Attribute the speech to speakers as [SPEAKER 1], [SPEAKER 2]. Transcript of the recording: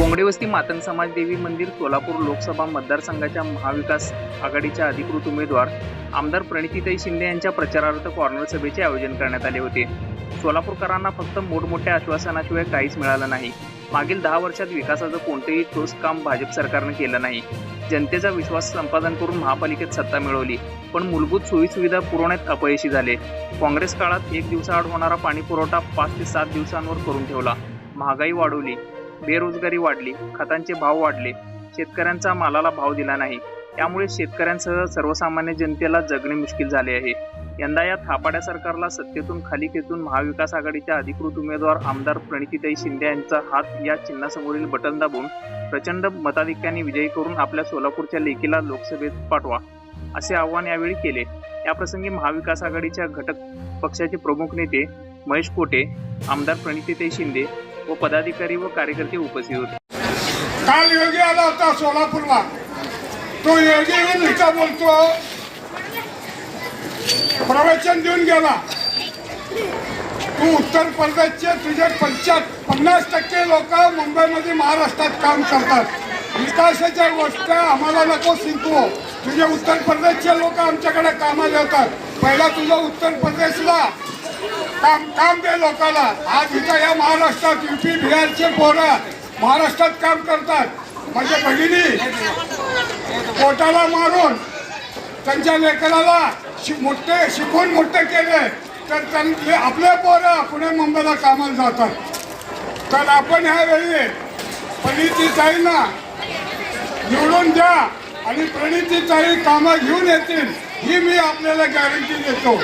[SPEAKER 1] तांबडेवस्ती मातंग समाज देवी मंदिर सोलापूर लोकसभा मतदारसंघाच्या महाविकास आघाडीच्या अधिकृत उमेदवार आमदार प्रणितीताई शिंदे यांच्या प्रचारार्थ कॉर्नर सभेचे आयोजन करण्यात आले होते. सोलापूरकरांना फक्त मोठमोठ्या आश्वासनाशिवाय काहीच मिळालं नाही. मागील दहा वर्षात विकासाचं कोणतेही ठोस काम भाजप सरकारनं केलं नाही. जनतेचा विश्वास संपादन करून महापालिकेत सत्ता मिळवली पण मूलभूत सोयीसुविधा पुरवण्यात अपयशी झाले. काँग्रेस काळात एक दिवसाआड होणारा पाणीपुरवठा पाच ते सात दिवसांवर करून ठेवला. महागाई वाढवली. बेरोजगारी वाढली खतांचे भाव वाढले शेतकऱ्यांचा मालाला भाव दिला नाही. त्यामुळे शेतकऱ्यांसह सर्वसामान्य जनतेला जगणे मुश्किल झाले आहे. यंदा या थापाड्या सरकारला सत्तेतून खाली खेचून महाविकास आघाडीच्या अधिकृत उमेदवार आमदार प्रणितीताई शिंदे यांचा हात या चिन्हासमोरील बटन दाबून प्रचंड मताधिक्याने विजयी करून आपल्या सोलापूरच्या लेखीला लोकसभेत पाठवा असे आवाहन यावेळी केले. याप्रसंगी महाविकास आघाडीच्या घटक पक्षाचे प्रमुख नेते महेश कोटे आमदार प्रणितीताई शिंदे व पदाधिकारी व कार्यकर्ते उपस्थित होते.
[SPEAKER 2] काल योगी आला होता सोलापूरला. तो योगी येऊन इथं बोलतो. प्रवचन देऊन गेला. तू उत्तर प्रदेशचे तुझे पंचा पन्नास टक्के लोक मुंबईमध्ये महाराष्ट्रात काम करतात. विकासाच्या गोष्ट आम्हाला नको शिकवू तुझे उत्तर प्रदेशचे लोक आमच्याकडे कामाला येतात. पहिला तुझा उत्तर प्रदेशला. काम काम दे लोकांना. आज इथं या महाराष्ट्रात युपी बिहारचे पोरं महाराष्ट्रात काम करतात. म्हणजे भगिनी पोटाला मारून त्यांच्या लेकराला शि मोठे शिकून मोठे केले. तर त्यांचे आपले पोरं पुणे मुंबईला कामाला जातात. तर आपण ह्यावेळी प्रणितीताईंना निवडून द्या आणि प्रणितीताई कामं घेऊन येतील ही मी आपल्याला गॅरंटी देतो.